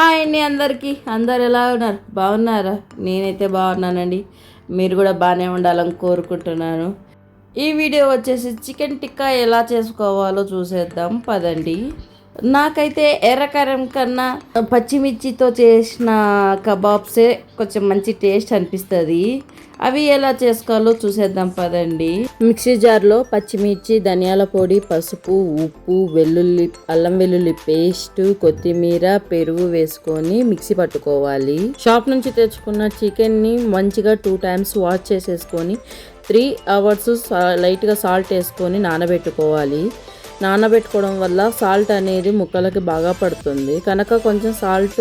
Hi అండి అందరికీ. అందరు ఎలా ఉన్నారు? బాగున్నారా? నేనైతే బాగున్నానండి. మీరు కూడా బాగానే ఉండాలని కోరుకుంటున్నాను. ఈ వీడియో వచ్చేసి చికెన్ టిక్కా ఎలా చేసుకోవాలో చూసేద్దాం. పదండి. నాకైతే ఎర్రకారం కన్నా పచ్చిమిర్చితో చేసిన కబాబ్సే కొంచెం మంచి టేస్ట్ అనిపిస్తుంది. అవి ఎలా చేసుకోవాలో చూసేద్దాం పదండి. మిక్సీ జార్లో పచ్చిమిర్చి ధనియాల పొడి పసుపు ఉప్పు వెల్లుల్లి అల్లం వెల్లుల్లి పేస్ట్ కొత్తిమీర పెరుగు వేసుకొని మిక్సీ పట్టుకోవాలి. షాప్ నుంచి తెచ్చుకున్న చికెన్ని మంచిగా టూ టైమ్స్ వాష్ చేసేసుకొని త్రీ అవర్స్ లైట్గా సాల్ట్ వేసుకొని నానబెట్టుకోవాలి. నానబెట్టుకోవడం వల్ల సాల్ట్ అనేది ముక్కలకి బాగా పడుతుంది. కనుక కొంచెం సాల్ట్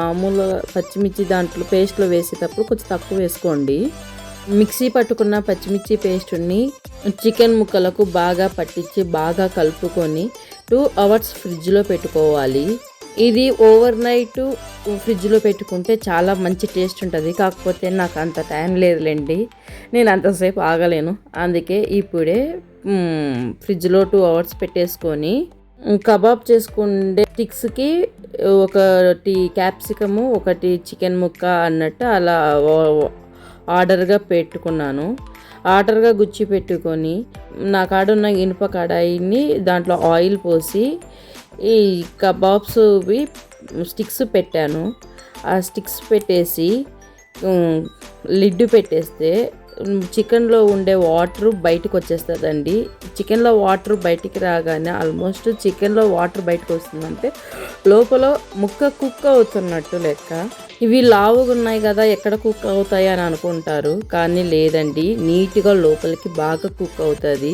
మామూలు పచ్చిమిర్చి దాంట్లో పేస్ట్లో వేసేటప్పుడు కొంచెం తక్కువ వేసుకోండి. మిక్సీ పట్టుకున్న పచ్చిమిర్చి పేస్ట్ని చికెన్ ముక్కలకు బాగా పట్టించి బాగా కలుపుకొని టూ అవర్స్ ఫ్రిడ్జ్లో పెట్టుకోవాలి. ఇది ఓవర్ నైట్ ఫ్రిడ్జ్లో పెట్టుకుంటే చాలా మంచి టేస్ట్ ఉంటుంది. కాకపోతే నాకు అంత టైం లేదులేండి. నేను అంతసేపు ఆగలేను. అందుకే ఇప్పుడే ఫ్రిడ్జ్లో టూ అవర్స్ పెట్టేసుకొని కబాబ్ చేసుకుండే స్టిక్స్కి ఒకటి క్యాప్సికము ఒకటి చికెన్ ముక్క అన్నట్టు అలా ఆర్డర్గా పెట్టుకున్నాను. ఆర్డర్గా గుచ్చి పెట్టుకొని నా కాడ ఉన్న ఇనుప కడాయిని దాంట్లో ఆయిల్ పోసి ఈ కబాబ్స్వి స్టిక్స్ పెట్టాను. ఆ స్టిక్స్ పెట్టేసి లిడ్ పెట్టేస్తే చికెన్లో ఉండే వాటర్ బయటకు వచ్చేస్తుందండి. చికెన్లో వాటర్ బయటికి రాగానే ఆల్మోస్ట్ చికెన్లో వాటర్ బయటకు వస్తుందంటే లోపల ముక్క కుక్ అవుతున్నట్టు లెక్క. ఇవి లావుగా ఉన్నాయి కదా ఎక్కడ కుక్ అవుతాయి అని అనుకుంటారు. కానీ లేదండి నీట్గా లోపలికి బాగా కుక్ అవుతుంది.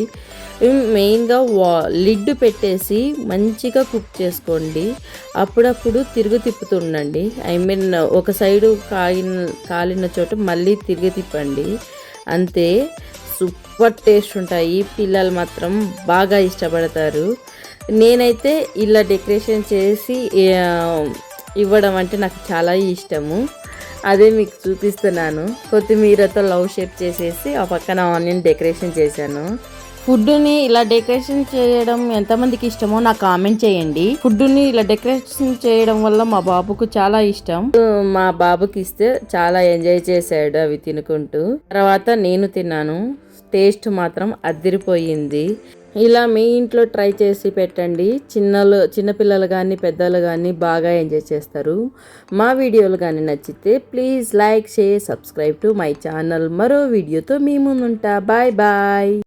మెయిన్గా వా లిడ్ పెట్టేసి మంచిగా కుక్ చేసుకోండి. అప్పుడప్పుడు తిరుగు తిప్పుతుండండి. ఐ మీన్ ఒక సైడు కాగిన కాలిన చోట మళ్ళీ తిరిగి తిప్పండి. అంతే. సూపర్ టేస్ట్ ఉంటాయి. పిల్లలు మాత్రం బాగా ఇష్టపడతారు. నేనైతే ఇలా డెకరేషన్ చేసి ఇవ్వడం అంటే నాకు చాలా ఇష్టము. అదే మీకు చూపిస్తున్నాను. కొత్తిమీరతో లవ్ షేప్ చేసేసి ఆ పక్కన ఆనియన్ డెకరేషన్ చేశాను. ఫుడ్ని ఇలా డెకరేషన్ చేయడం ఎంతమందికి ఇష్టమో నాకు కామెంట్ చేయండి. ఫుడ్ని ఇలా డెకరేషన్ చేయడం వల్ల మా బాబుకు చాలా ఇష్టం. మా బాబుకి ఇస్తే చాలా ఎంజాయ్ చేశాడు అవి తినుకుంటూ. తర్వాత నేను తిన్నాను. టేస్ట్ మాత్రం అదిరిపోయింది. ఇలా మీ ఇంట్లో ట్రై చేసి పెట్టండి. చిన్నలు చిన్నపిల్లలు కానీ పెద్దలు కానీ బాగా ఎంజాయ్ చేస్తారు. మా వీడియోలు కానీ నచ్చితే please like share subscribe to my channel. మరో వీడియోతో మీ ముందుంటా. Bye bye.